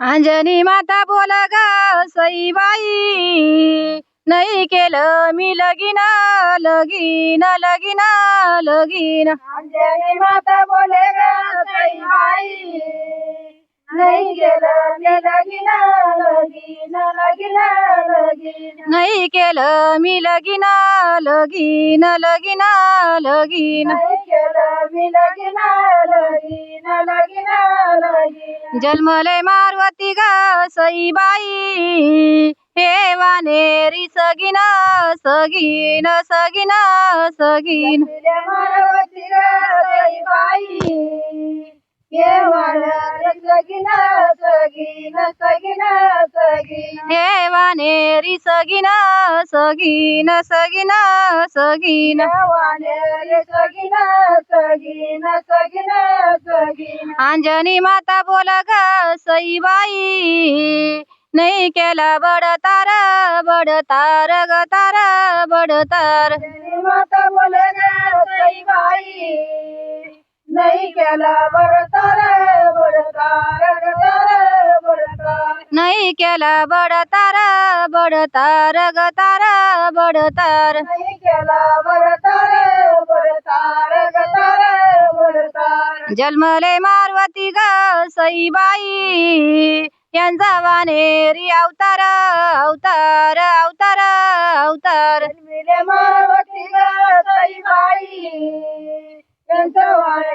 अंजनी माता बोल ग सईबाई. नाही केलं मी लगीन लगीन लगीन लगीन. अंजनी माता बोल ग बाई नाही केलं मी लगीन लगीन लगीन लगीन. नाही केलं मी लगीन लगीन लगीन लगीन. नाही केलं मी लगीन लगीन लगीन लगीन. जन्मले मारवती ग सईबाई हे वानेरी सगीन सगीन सगीन सगीन. मारवती ग बाई ये वाडर सगीन सगीन सगीन. सगीन वानेरी सगीन सगीन सगीन सगीन. वानेर सगीन सगीन सगीन सगीन. अंजनी माता बोल ग सईबाई नाही केला बडतार बडतार ग तार बडतार माता बोले ग बाई. नाही केला बडतार बडतार गतार बडतार नाही केला बडतार बडतार ग तार बडतार नाही केला बडतार बडतार गतार बडतार जन्मले मारवती ग सईबाई. यांचा वानेरी अवतार अवतार अवतार अवतार. मारवती ग बाई त्यांचं वाड्यारी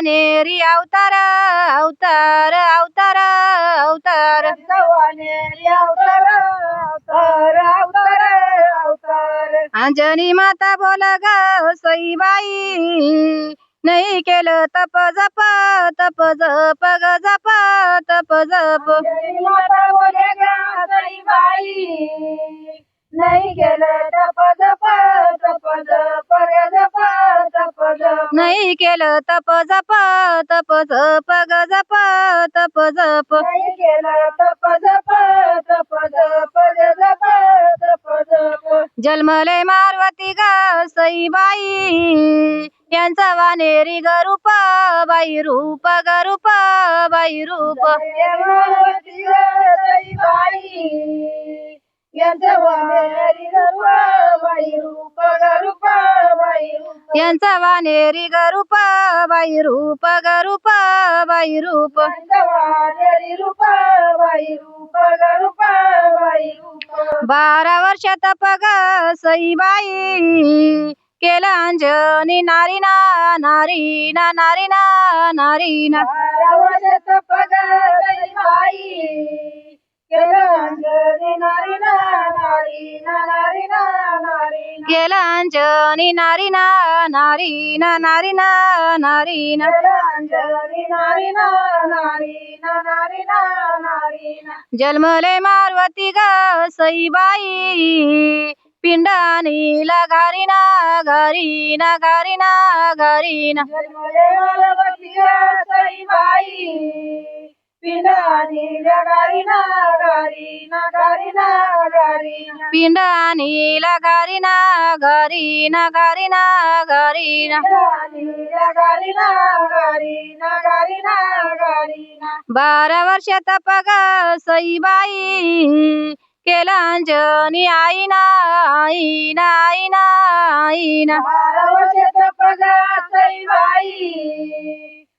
वानेरी अवतार अवतार अवतार अवतार. त्यांचं वाड्यारी अवतार अवतार अवतार अवतार. अंजनी माता बोल ग सईबाई नाही केलं तप जप तप जप ग जप तप जप. माता बोले ग बाई नाही केलं तप नाही केलं तप जप तप जप ग जप तप जप. नाही केलं तप जप तप जप ग जप तप जप. जन्मले मारवती ग सईबाई यांचा वानेरी ग रूप बाई रूप ग रूप बाई रूप. ग यांचं वानेरी ग रूप बाई रूप ग रूप बाई रूप. यांचं वामेरी रूप बाई रूप ग रूप बाई रूप बारा वर्ष तप ग सईबाई. केलं अंजनी नारीना नारीना नारीना नारीना. बारा वर्षाचं पगार बाई केलं अंजनी नारी ना नारी ना नारी ना नारी ना नारीना केलं अंजनी नारी ना नारी ना नारी ना. नारी ना जन्मले मारवती ग सईबाई घारीना घारीना घारीना घारीना जन्मले पिंडानी गारी ना गारी ना. गारी ना गारी ना पिंड आणीला घारीना घारीना घारीना घारीना पिंडानी गारी ना गारी ना गारी ना गारी ना बारा वर्ष तप ग सईबाई केलं अंजनी आईना आईना आईना आईना बारा वर्षाचा पगार सई बाई आई ना आई ना आई ना आई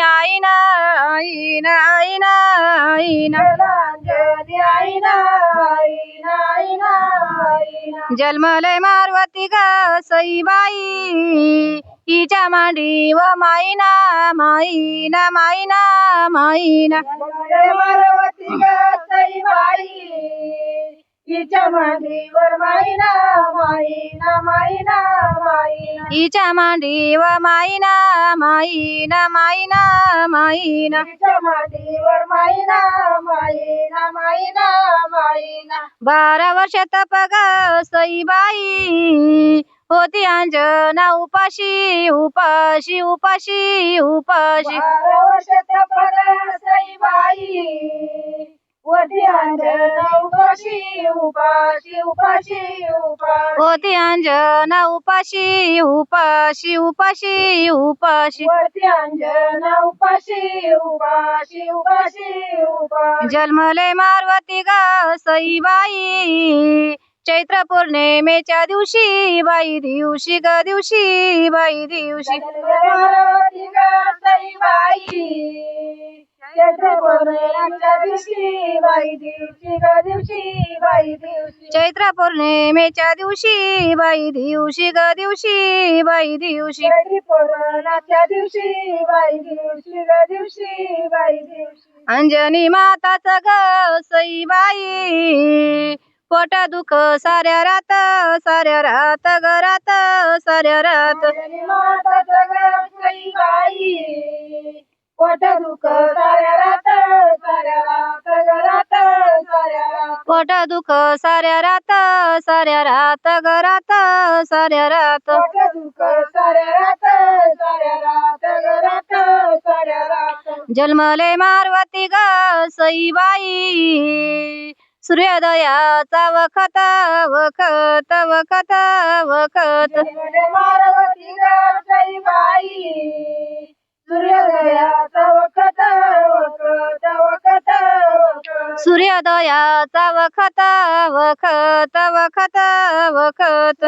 आईना आईना आई नाई नाई नाई आई मारवती ग सईबाई तिच्या मांडी व माईना माईना माईना माईना मारवती ग सईबाई हिच्या मांडीवर माईना माईना माईना माईना. हिच्या मांडी व माईना माईना माईना माईना. हिच्या मांडीवर माईना माईना माईना माईना. बारा वर्ष तप ग सईबाई होती अंजना उपाशी उपाशी उपाशी उपाशी. बारा वर्षाचा पगार होती अंजना उपाशी उपाशी उपाशी उपाशी. वरती अंजन उपाशी उपाशी उपाशी उपाशी. जन्मले मारवती ग सईबाई. चैत्र पौर्णिमेच्या दिवशी बाई दिवशी ग दिवशी बाई दिवशी. चैत्र पौर्णिमेच्या दिवशी बाई दिवशी ग दिवशी बाई दिवशी चैत्र पौर्णिमेच्या दिवशी बाई दिवशी ग दिवशी बाई दिवशी चैत्री पौर्णिमेच्या दिवशी बाई दिवशी ग दिवशी बाई दिवशी अंजनी माताच ग सईबाई. पोट दुख साऱ्या रात साऱ्या रात ग रात साऱ्या रात. अंजनी माताचं सई बाई पोट दुख साऱ्या रात साऱ्या रात ग रात साऱ्या रात पोट दुख साऱ्या रात साऱ्या रात ग रात साऱ्या रात पोट दुख साऱ्या रात साऱ्या रात ग रात साऱ्या रात जन्मले मारवती ग सईबाई. सूर्योदयाचा वखत वखत वखत वखत. मारवती गाई बाई सूर्योदयाचा वखत वखत वखत वखत.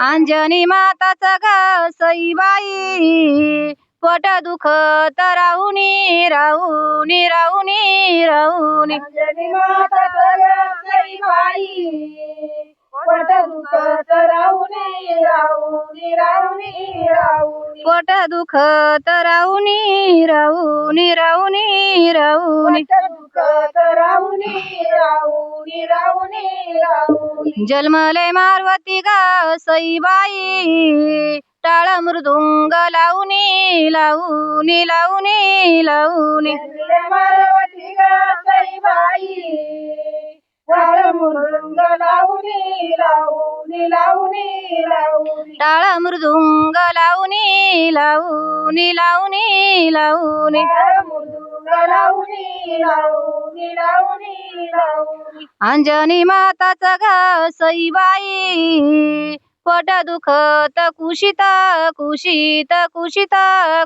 अंजनी माताच ग सईबाई. पोट दुखत राहुनी राहुनी राहुनी राहुनी. अंजनी माताचं पोट दुखत राहुनी राहुनी राहुनी राहुनी पोट दुखत राहुनी राहुनी राहुनी राहुनी पोट दुखत राहुनी राहुनी राहुनी राहुनी जन्मले मारवती ग सईबाई टाळ मृदुंग लावणी लावणी लावणी लावणी मारवती गाई बाई झाड मृदुंग लावणी लावणी लावणी लावणी टाळ मृदुंग लावणी लावणी लावणी लावणी झाड मृदुंग लावणी लावणी लावणी लावणी अंजनी माताच ग सईबाई पोट दुखत कुशित कुशित कुशित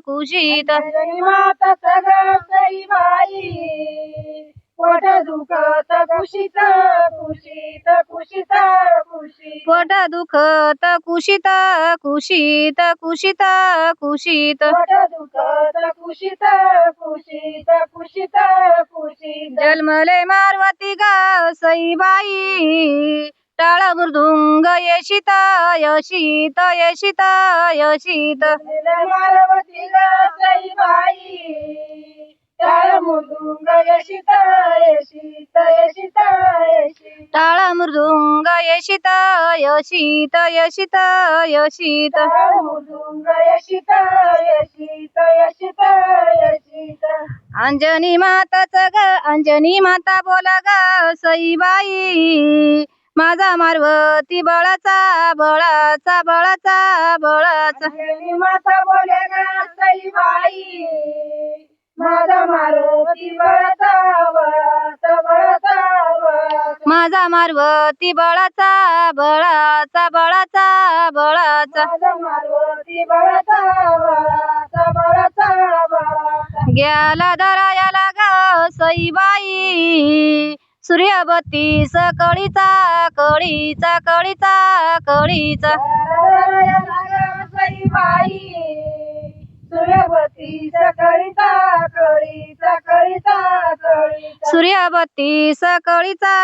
कुशित. अंजनी माता सगळी बाई पोट दुखत कुशीत कुशीत कुशीत कुशीत. पोट दुखत कुशित कुशित कुशित कुशित. पोट दुखत कुशीत कुशीत कुशीत कुशीत. जन्मले मारवती ग सईबाई. टाळ मृदुंग येशित यशित यशित यशित. मारवती शीत यशित यशित. टाळ मृदुंग यशित यशित यशित यशित अंजनी माताच ग अंजनी माता बोला ग सईबाई. माझा मारवती बळाचा बळाचा बळाचा बळाचा. अंजनी माता बोले गा सई माझा मारवती बळाचा बळाचा. मारवती बळाचा बळाचा बळाचा बळाचा. ग्याला दरायाला ग सईबाई. सूर्यबत्ती सकळीचा कळीचा कळीचा कळीचा. सई बाई सूर्यवती सकळीचा कळीचा कळीचा कळीचा सूर्यबत्ती सकळीचा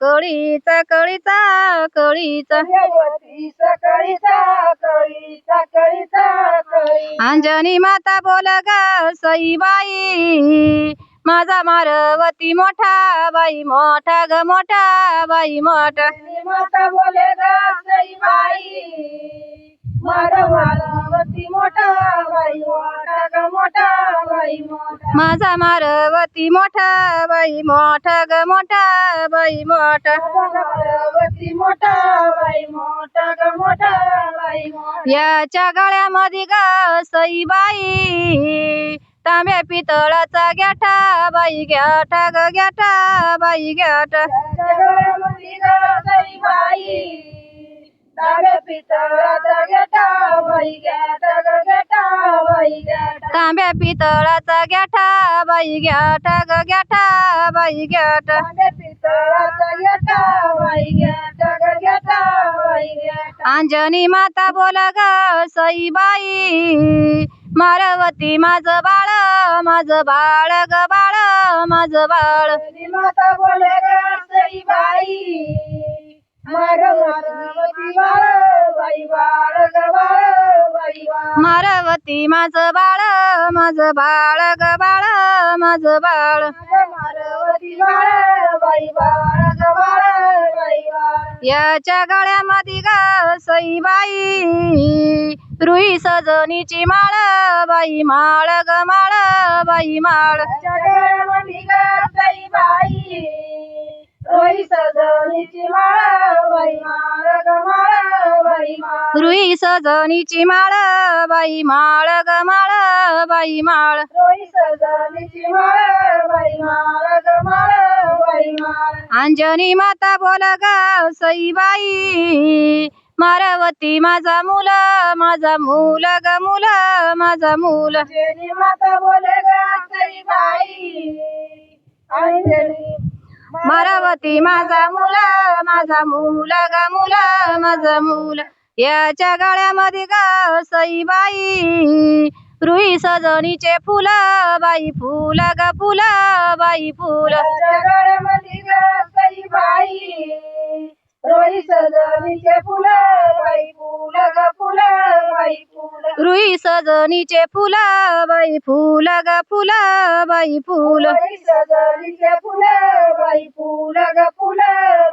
कळीचा कळीचा कळीचा सूर्यवती सकळीचा कळीचा कळीचा कळीचा अंजनी माता बोल ग सईबाई माझा मारवती मोठा बाई मोठा ग मोठा बाई मोठा. माता बोले गा सई बाई. मारा मारावती मोठा बाई मोठा ग मोठा बाई मोठा. माझा मारवती मोठा बाई मोठा ग मोठा बाई मोठा. मारावती मोठा बाई मोठा ग मोठा बाई मोठा. याच्या गळ्यामध्ये ग सईबाई तांब्या पितळाचा गॅठा बाई गॅठा ग गॅठा बाई गॅठा तांब्या पितळाचा गेटा बाई गेटा ग गेटा बाई पितळाचा ग्याठा ग बाई अंजनी माता बोल ग सईबाई मारवती माझं बाळ माझं बाळ ग बाळ माझं बाळ. माता बोले ग सईबाई. मारवती माझं बाळ माझं बाळ ग बाळ. माझं बाळ याच्या गळ्यामध्ये ग सईबाई. रुई सजनीची माळ बाई माळ ग माळ. बाई माळ रोई सजनीची माळ बाई माळ ग माळ बाई माळ. रुई सजनीची माळ बाई माळ ग माळ बाई माळ. रोई सजनीची माळ बाई माळ ग माळ बाई माळ. अंजनी माता बोल ग सईबाई मारवती माझा मुल माझा मूल ग मुल माझा मूल. माता बोले गाई बाई अंजनी मारवती माझा मुला माझा मूल ग मुला माझा मुला. याच्या गळ्यामध्ये ग सईबाई. रुई सजनीचे फुल बाई फुल ग फुल बाई फुल. जगमणी गाई बाई रोई सजनीचे फुलं बाई फुल ग फुल बाई फुल. रुई सजनीचे फुल बाई फुल ग फुल बाई फुल. सजनीचे फुलं बाई फुल ग फुल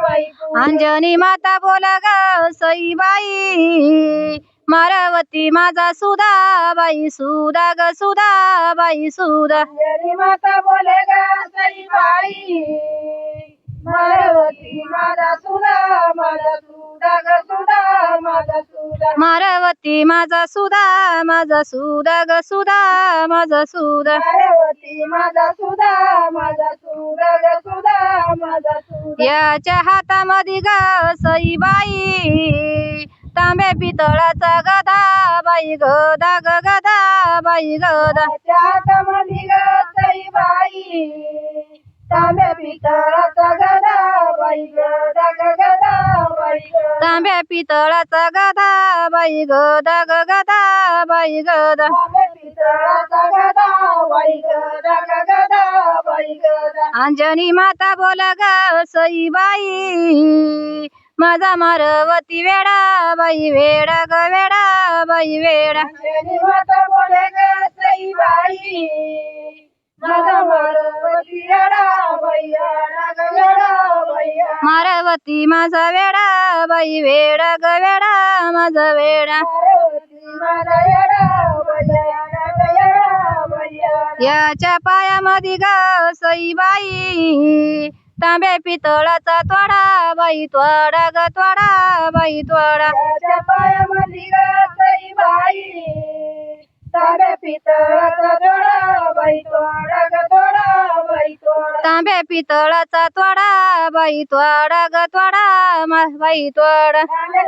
बाई फुल. अंजनी माता बोल ग सईबाई मारवती माझा सुधा बाई सुधा ग सुधा बाई सुधा. अंजनी माता बोले ग सई बाई मारवती माझा सुधा माझा सुधा ग सुधा माझा सुधा. मारवती माझा सुधा माझा सुधा ग सुधा माझा सुधा. मारवती माझा सुधा माझा सुधा ग सुधा माझा सुधा. याच्या हातामध्ये ग सईबाई तांब्या पितळाचा गदा बाई गदा ग गदा बाई गदा हातामध्ये ग तांब्या पितळाचा गदा बाई ग गदा बाई गदा तांब्या पितळाचा गदा बाई ग गदा बाई गदा तांब्या पितळाचा गदा बाई ग गदा बाई अंजनी माता बोल ग सईबाई माझा मारवती वेडा बाई वेडा ग वेडा बाई वेडा. अंजनी माता बोले ग सई बाई. माझा मारवती माझा वेडा बाई वेडा ग वेडा माझा वेडा याच्या माझा येडा ग सई बाई येडा. तांब्या पितळाचा त्वडा बाई त्वडा ग त्वडा बाई त्वडा त्याच्या पायामध्ये ग सई बाई तांब्या पितळाचा पितळाचा त्वडा बाई त्वडा ग त्वडा मा- बाई त्वडा.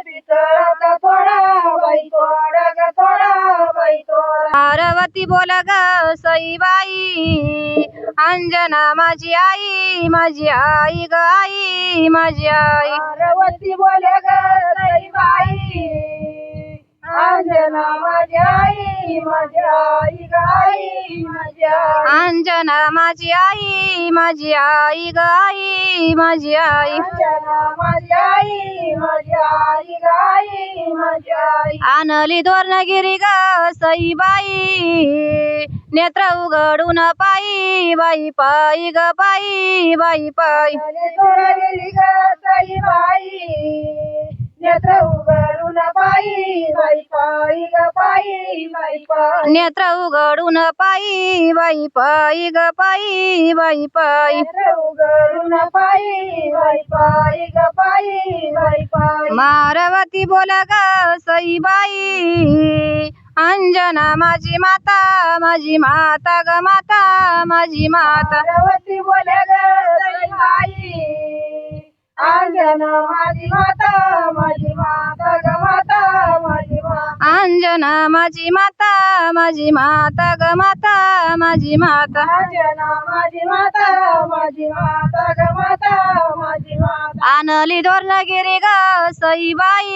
पितळाचा तोडा बाई तोडा ग तोडा बाई तोडा पार्वती बोल ग सईबाई अंजना माझी आई माझी आई ग आई माझी आई. पार्वती बोले ग सई बाई. अंजना माझी आई माझी आई ग आई माझी आई अंजना माझी आई माझी आई ग आई माझी आई. अंजना माझी आई माझी आई ग आई माझी आई आणली दोर्णगिरी ग सईबाई. नेत्र उघडून पायी बाई पायी ग पायी बाई पायी गेली ग सई बाई नेत्र उघडून पायी बाई पायी ग पायी बाई पायी. नेत्र उघडून पायी बाई पायी ग पायी बाई पायी. नेत्र उघडून पायी बाई पायी ग पायी बाई पायी. मारवती बोल ग सईबाई अंजना माझी माता माझी माता ग माता माझी माता. पार्वती बोले ग सईबाई. अंजना माझी माता माझी माता ग माता माझी माता अंजना माझी माता माझी माता ग माता माझी माता. अंजना माझी माता माझी माता ग माता माझी माता आणली धोरणगिरी ग सईबाई.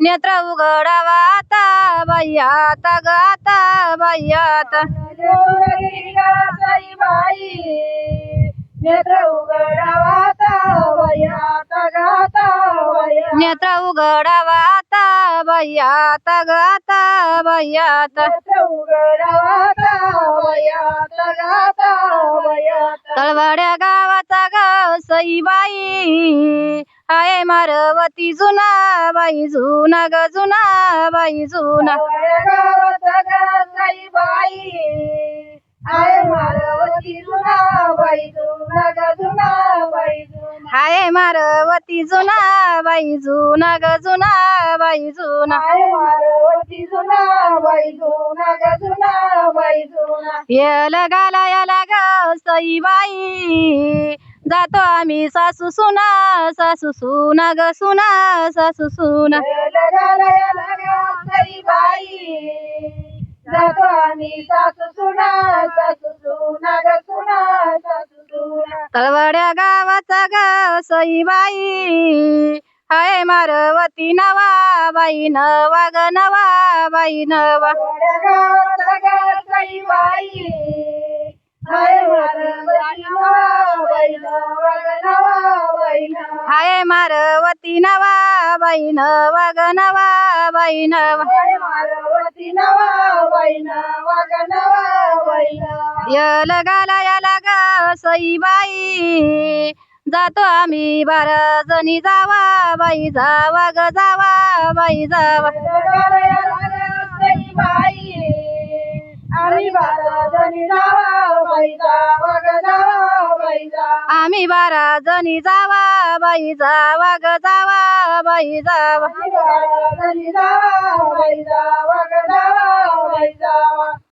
नेत्र उघडावा आता बाई आता ग आता बाई आता. सईबाई. नेत्र उघडावाता वयाता गाता वया नेत्र उघडावा आता बाई आता आता आता. वयाता गाता वयाता तळवाड्या गावाचा ग सईबाई. आहे मारवती जुना बाई जुना ग जुना बाई जुना. गावाचा ग सईबाई. आय मारवती जुना बाई जुना ग जुना जुना. हाय मारवती जुना बाई जुना ग जुना बाई जुना. आय मारवती जुना बाई जुना ग जुना बाई जुना. येल गाला याला ग सईबाई जातो आम्ही सासू सुना सासू सुना ग सुना सासू सुना. जातो आम्ही सासू सुना सासू सुना ग सुना सासू सुना. तळवड्या गावाचा ग सईबाई. हाय मारवती नवा बाई नवा ग नवा बाई नवा. गावाचा ग सई बाई हाय मारवती नवा बाई नवा ग नवा बाई नवा हाय मारवती नवा बाई नवा ग नवा बाई नवा हाय मारवती नवा बाई नवा ग नवा बाई नवा यल गाला याला ग सईबाई. जातो आम्ही बारा जणी जावा बाई जावा ग जावा बाई जावा. आम्ही बारा जणी जावा बाई जावा ग जावा बाई जावा आम्ही बारा जणी जावा बाई जावा ग जावा बाई जावा. आम्ही बारा जणी जावा बाई जावा ग जावा